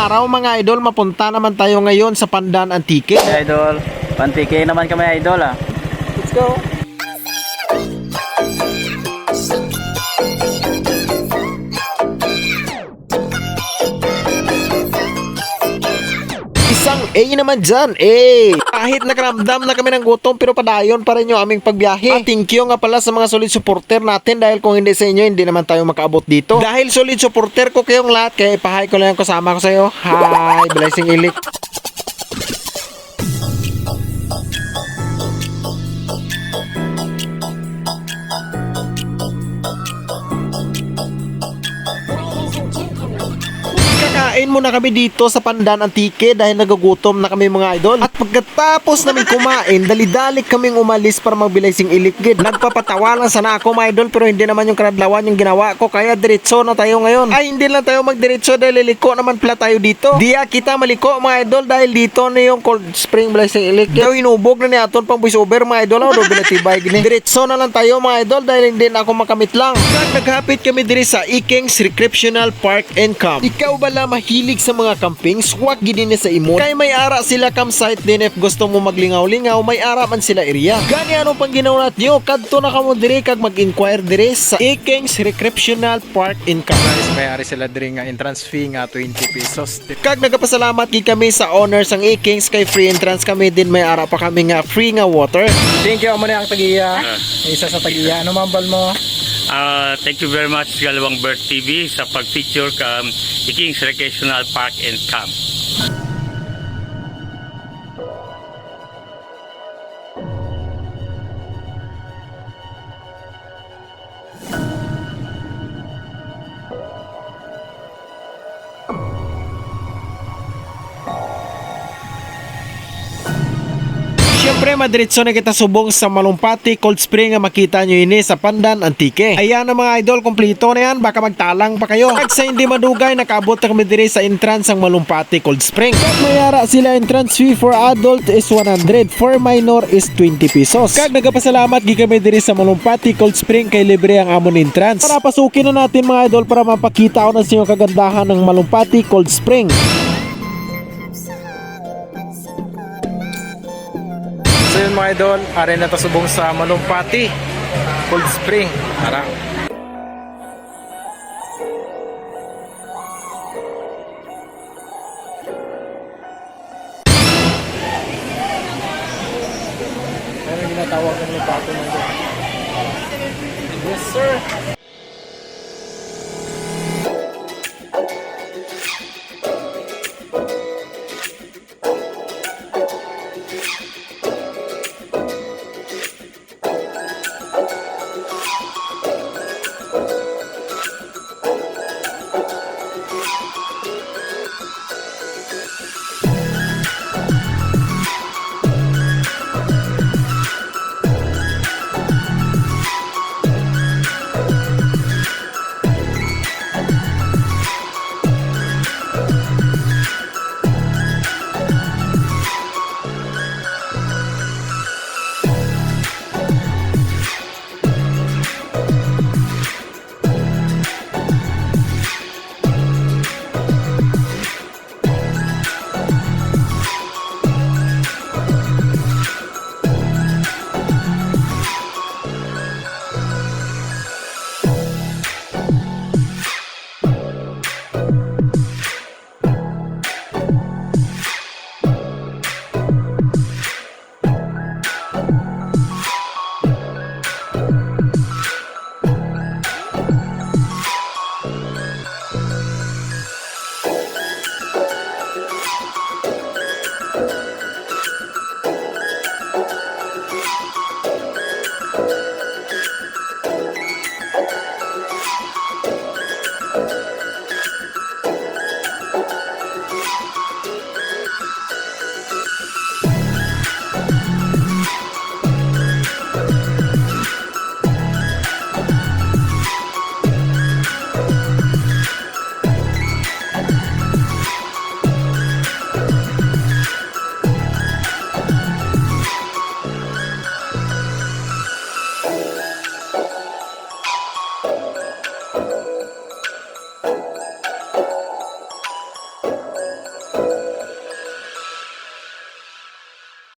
araw mga idol, mapunta naman tayo ngayon sa Pandan Antique. Idol, pantike naman kami idol ah. Let's go! Isang A naman dyan, A! Kahit nakaramdam na kami ng gutom pero padayon pa rin yung aming pagbiyahe. At thank you nga pala sa mga solid supporter natin dahil kung hindi sa inyo, hindi naman tayo makaabot dito. Dahil solid supporter ko kayong lahat, kaya ipahay ko lang kasama ko sa iyo. Hi! Blessing Ilik. Kakain muna kami dito sa Pandan Antique dahil nagugutom na kami mga idol. At pagkatapos namin kumain, dali-dali kaming umalis para magbilaysing ilikid. Nagpapatawa lang sana ako mga idol pero hindi naman yung karadlawan yung ginawa ko kaya diretso na tayo ngayon. Ay hindi lang tayo magdiretso dahil liliko naman pala tayo dito. Diya kita maliko mga idol dahil dito na yung cold spring blessing ilikid. Daw inubog na ni aton pang voice over mga idol. Oh, doble tibay gini. Diretso na lang tayo mga idol dahil hindi na ako makamit lang. Kag naghapit kami diri sa Ikeng's Recreational Park and Camp. Ikaw bala mahilig sa mga camping? Swak gid ni sa imo. Kay may ara sila campsite din if gusto mo maglingaw-lingaw, may ara man sila area. Gani ano pang ginawa niyo? Kadto na kamo diri kag mag-inquire diri sa Ikeng's Recreational Park and Camp. Guys, may-ari sila diri nga entrance fee nga 20 pesos. Kag nagapasalamat gid kami sa owners ang Ikeng's kay free entrance kami din may ara pa kami nga free nga water. Thank you amo na ang tagiya. Isa sa tagiya. Ano mambal mo? Uh, thank you very much Galawang Bird TV sa pag-feature kam King's Recreational Park and Camp. Siyempre, madiretso na kita subong sa Malumpati Cold Spring nga makita nyo ini sa Pandan Antique. Ayan na mga idol, kompleto na yan. Baka magtalang pa kayo. At sa hindi madugay, nakaabot na kami diri sa entrance ang Malumpati Cold Spring. Kag mayara sila entrance fee for adult is 100, for minor is 20 pesos. Kag nagapasalamat gi kami diri sa Malumpati Cold Spring kay libre ang amon entrance. Para pasukin na natin mga idol para mapakita ko na sa inyo kagandahan ng Malumpati Cold Spring. So yun mga idol, ari na tasubong sa Malumpati. Cold Spring. Tara. Ano ginatawag ng lupato ng Yes sir.